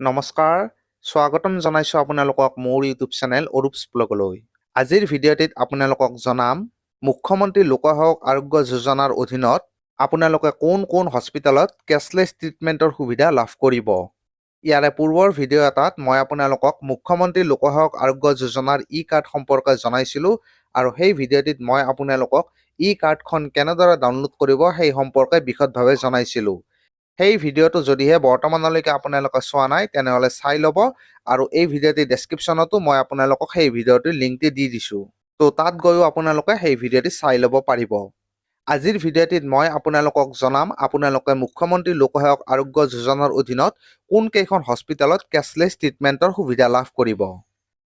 নমস্কাৰ, স্বাগতম জনাইছোঁ আপোনালোকক মোৰ ইউটিউব চেনেল অৰূপছ ব্লগলৈ। আজিৰ ভিডিঅ'টিত আপোনালোকক জনাম, মুখ্যমন্ত্ৰী লোকসেৱক আৰোগ্য যোজনাৰ অধীনত আপোনালোকে কোন কোন হস্পিটেলত কেছলেছ ট্ৰিটমেণ্টৰ সুবিধা লাভ কৰিব। ইয়াৰে পূৰ্বৰ ভিডিঅ' এটাত মই আপোনালোকক মুখ্যমন্ত্ৰী লোকসেৱক আৰোগ্য যোজনাৰ ই কাৰ্ড সম্পৰ্কে জনাইছিলোঁ আৰু সেই ভিডিঅ'টিত মই আপোনালোকক ই কাৰ্ডখন কেনেদৰে ডাউনলোড কৰিব সেই সম্পৰ্কে বিশদভাৱে জনাইছিলোঁ। সেই ভিডিঅ'টো যদিহে বৰ্তমানলৈকে আপোনালোকে চোৱা নাই, তেনেহ'লে চাই ল'ব। আৰু এই ভিডিঅ'টিৰ ডেছক্ৰিপশ্যনতো মই আপোনালোকক সেই ভিডিঅ'টিৰ লিংকটি দি দিছোঁ। তো তাত গৈও আপোনালোকে সেই ভিডিঅ'টি চাই ল'ব পাৰিব। আজিৰ ভিডিঅ'টিত মই আপোনালোকক জনাম, আপোনালোকে মুখ্যমন্ত্ৰী লোকসেৱক আৰোগ্য যোজনাৰ অধীনত কোনকেইখন হস্পিটেলত কেছলেছ ট্ৰিটমেণ্টৰ সুবিধা লাভ কৰিব।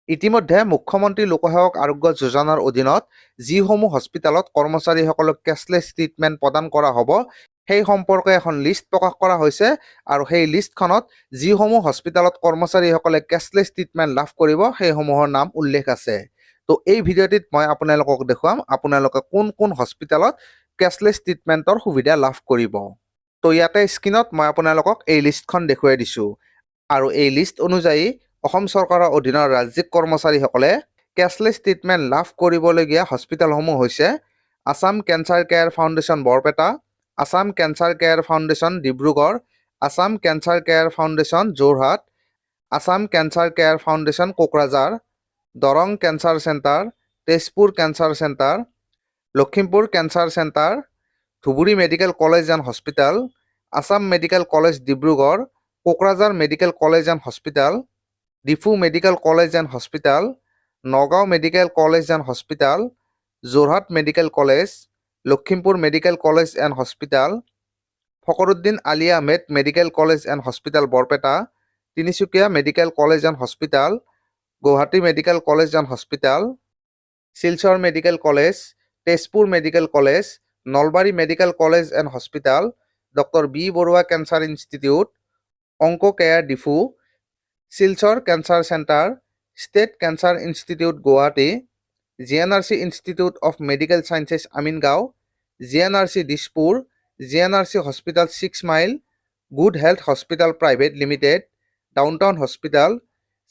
ইতিমধ্যে মুখ্যমন্ত্ৰী লোকসেৱক আৰোগ্য যোজনাৰ অধীনত যিসমূহ হস্পিটেলত কৰ্মচাৰীসকলক কেছলেছ ট্ৰিটমেণ্ট প্ৰদান কৰা হ'ব সেই সম্পৰ্কে এখন লিষ্ট প্ৰকাশ কৰা হৈছে আৰু সেই লিষ্টখনত যিসমূহ হস্পিটেলত কৰ্মচাৰীসকলে কেছলেছ ট্ৰিটমেণ্ট লাভ কৰিব, সেইসমূহৰ নাম উল্লেখ আছে। তো এই ভিডিঅ'টিত মই আপোনালোকক দেখুৱাম, আপোনালোকে কোন কোন হস্পিটেলত কেছলেছ ট্ৰিটমেণ্টৰ সুবিধা লাভ কৰিব। তো ইয়াতে স্ক্ৰীণত মই আপোনালোকক এই লিষ্টখন দেখুৱাই দিছোঁ। আৰু এই লিষ্ট অনুযায়ী অসম চৰকাৰৰ অধীনৰ ৰাজ্যিক কৰ্মচাৰীসকলে কেছলেছ ট্ৰিটমেণ্ট লাভ কৰিবলগীয়া হস্পিটেলসমূহ হৈছে Assam cancer care foundation Barpeta Assam cancer care foundation, Dibrugarh. Assam cancer care foundation, Jorhat. Assam cancer care foundation, Kokrajhar. Darrang cancer centre, Tezpur cancer centre. Lakhimpur cancer centre. Dhubri medical college and hospital. Assam medical college, Dibrugarh. Kokrajhar medical college and hospital. Diphu medical college and hospital. Nagaon medical college and hospital. Jorhat medical college. Lakhimpur medical college and hospital Fakhruddin Ali Ahmed medical college and hospital Barpeta, Tinsukia medical college and hospital Guwahati medical college and hospital Silchar medical college, Tezpur medical college, Nalbari medical college and hospital doctor B Barua cancer institute onco care Diphu, Silchar cancer centre, state cancer institute, Guwahati G N R C institute of medical sciences Amingaon G N R C Dispur G N R C hospital six mile good health hospital private limited downtown hospital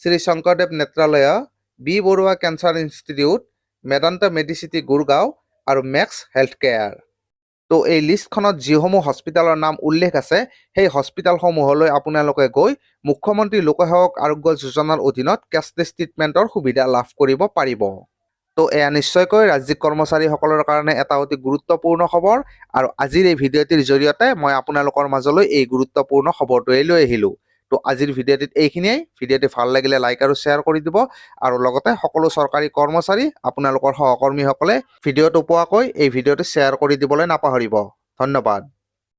Shri Sankardev Netralaya B Barua cancer institute Medanta Medicity Gurgaon আৰু Max health care তো এই লিষ্টখনত যিসমূহ হস্পিটেলৰ নাম উল্লেখ আছে, সেই হস্পিটেলসমূহলৈ আপোনালোকে গৈ মুখ্যমন্ত্ৰী লোকসেৱক আৰোগ্য যোজনাৰ অধীনত কেছলেছ ট্ৰিটমেণ্টৰ সুবিধা লাভ কৰিব পাৰিব। তো এয়া নিশ্চয়কৈ ৰাজ্যিক কৰ্মচাৰীসকলৰ কাৰণে এটা অতি গুৰুত্বপূৰ্ণ খবৰ আৰু আজিৰ এই ভিডিঅ'টিৰ জৰিয়তে মই আপোনালোকৰ মাজলৈ এই গুৰুত্বপূৰ্ণ খবৰটোৱে লৈ আহিলোঁ। তো আজিৰ ভিডিঅ'টিত এইখিনিয়েই। ভিডিঅ'টি ভালো লাগিলে লাইক আৰু শ্বেয়াৰ কৰি দিব আৰু লগতে সকলো চৰকাৰী কৰ্মচাৰী আপোনালোকৰ সহকৰ্মীসকলে ভিডিঅ'টো পোৱাকৈ এই ভিডিঅ'টো শ্বেয়াৰ কৰি দিবলৈ নাপাহৰিব। ধন্যবাদ।